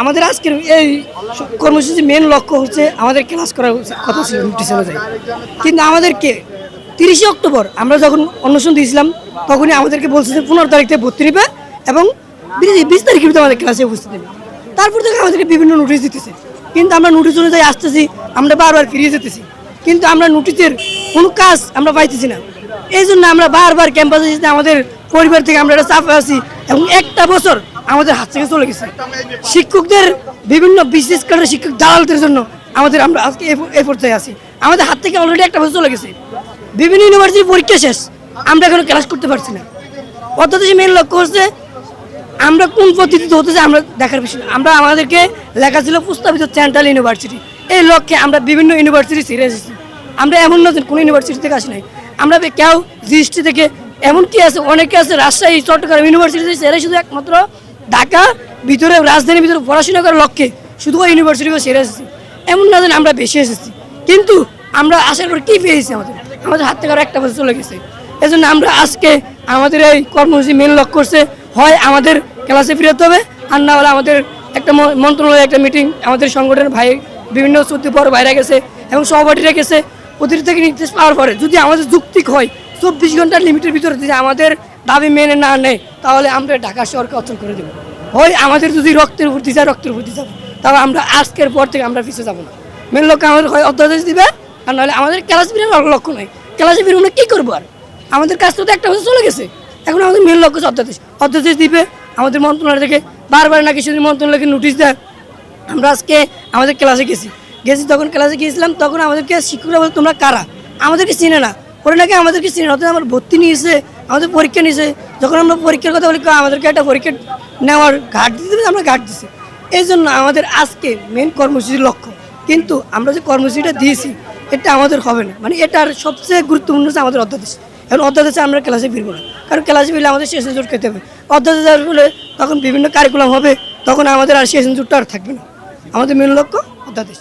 আমাদের আজকের এই কর্মসূচির মেন লক্ষ্য হচ্ছে আমাদের ক্লাস করার কথা ছিল নোটিশ অনুযায়ী কিন্তু আমাদেরকে তিরিশে অক্টোবর আমরা যখন অন্বেষণ দিয়েছিলাম, তখনই আমাদেরকে বলছে যে পনেরো তারিখ থেকে ভর্তি নেবে এবং বিশ তারিখের ভিতরে আমাদের ক্লাসে উপস্থিত নেবে তারপর থেকে আমাদেরকে বিভিন্ন নোটিশ দিতেছে। কিন্তু আমরা নোটিশ অনুযায়ী আসতেছি, আমরা বারবার ফিরিয়ে যেতেছি। কিন্তু আমরা নোটিশের কোনো কাজ আমরা পাইতেছি না। এই জন্য আমরা বারবার ক্যাম্পাসে যেতে আমাদের পরিবার থেকে আমরা একটা চাপে আছি এবং একটা বছর আমাদের হাত থেকে চলে গেছে। শিক্ষকদের বিভিন্ন বিশেষ করে শিক্ষক দালালদের জন্য আমাদের আমরা আজকে এ- পর্যায়ে আছি। আমাদের হাত থেকে অলরেডি একটা বছর চলে গেছে। বিভিন্ন ইউনিভার্সিটির পরীক্ষা শেষ। আমরা এখনও ক্লাস করতে পারছি না। অর্থাৎ মেন লক্ষ্য হচ্ছে আমরা কোন পদ্ধতিতে হতে চাই আমরা দেখার বিষয় আমরা আমাদেরকে লেখা ছিল প্রস্তাবিত সেন্ট্রাল ইউনিভার্সিটি এই লক্ষ্যে আমরা বিভিন্ন ইউনিভার্সিটি ছেড়ে এসেছি আমরা এমন নতুন কোনো ইউনিভার্সিটি থেকে আসি নাই। আমরা কেউ জিএসটি থেকে এমন কি আছে, অনেকে আছে, রাজশাহী, চট্টগ্রাম ইউনিভার্সিটি সেরে শুধু একমাত্র ঢাকা, ভিতরে রাজধানীর ভিতরে পড়াশোনা করার লক্ষ্যে শুধু ইউনিভার্সিটি সেরে এসেছি। এমন না যে আমরা বেশি এসেছি। কিন্তু আমরা আসার পর কী পেয়েছি আমাদের। আমাদের হাত থেকে একটা বছর চলে গেছে। এজন্য আমরা আজকে আমাদের এই কর্মসূচি মেন লক্ষ্য করছে, হয় আমাদের ক্লাসে ফিরতে হবে, আর না হলে আমাদের একটা ম- মন্ত্রণালয়ের একটা মিটিং আমাদের সংগঠনের ভাই বিভিন্ন সত্যি পর বাইরে গেছে এবং সহপাঠীরা গেছে। ওদের থেকে নির্দেশ পাওয়ার পরে যদি আমাদের যুক্তিক হয় চব্বিশ ঘণ্টার লিমিটের ভিতরে যদি আমাদের দাবি মেনে না নেয়, তাহলে আমরা ঢাকা শহরকে অচল করে দেবো। হয় আমাদের যদি রক্তের দিয়ে যায়, রক্তের দিয়ে যাব। তাহলে আমরা আজকের পর থেকে আমরা পিছিয়ে যাব না। মেন লক্ষ্য আমাদের হয় অধ্যাদেশ দিবে, আর নাহলে আমাদের ক্লাস ফিরে লক্ষ্য নয়। ক্লাসে ফিরে আমরা কী করব আর? আমাদের থেকে তো একটা বছর চলে গেছে। এখন আমাদের মেন লক্ষ্য হচ্ছে অধ্যাদেশ। অধ্যাদেশ দিবে, আমাদের মন্ত্রণালয় থেকে বারবার নাকি শুধু মন্ত্রণালয়কে নোটিশ দেয়। আমরা আজকে আমাদের ক্লাসে গেছি। গেছি তখন ক্লাসে গিয়েছিলাম, তখন আমাদেরকে শিক্ষকরা বলছে তোমরা কারা? আমাদেরকে চিনে না। ওরা নাকি আমাদেরকে অর্থাৎ আমার ভর্তি নিয়েছে, আমাদের পরীক্ষা নিয়েছে। যখন আমরা পরীক্ষার কথা বলি আমাদেরকে একটা পরীক্ষা নেওয়ার ঘাট দিতে আমরা ঘাট দিছি। এই জন্য আমাদের আজকে মেন কর্মসূচির লক্ষ্য। কিন্তু আমরা যে কর্মসূচিটা দিয়েছি, এটা আমাদের হবে না। মানে এটার সবচেয়ে গুরুত্বপূর্ণ হচ্ছে আমাদের অধ্যাদেশ। এখন অধ্যাদেশে আমরা ক্লাসে ফিরবো না। কারণ ক্লাসে ফিরলে আমাদের শেষ জোট খেতে হবে। অধ্যাদেশ হলে তখন বিভিন্ন কারিকুলাম হবে, তখন আমাদের আর শেষ জোটটা আর থাকবে না। আমাদের মেন লক্ষ্য অধ্যাদেশ।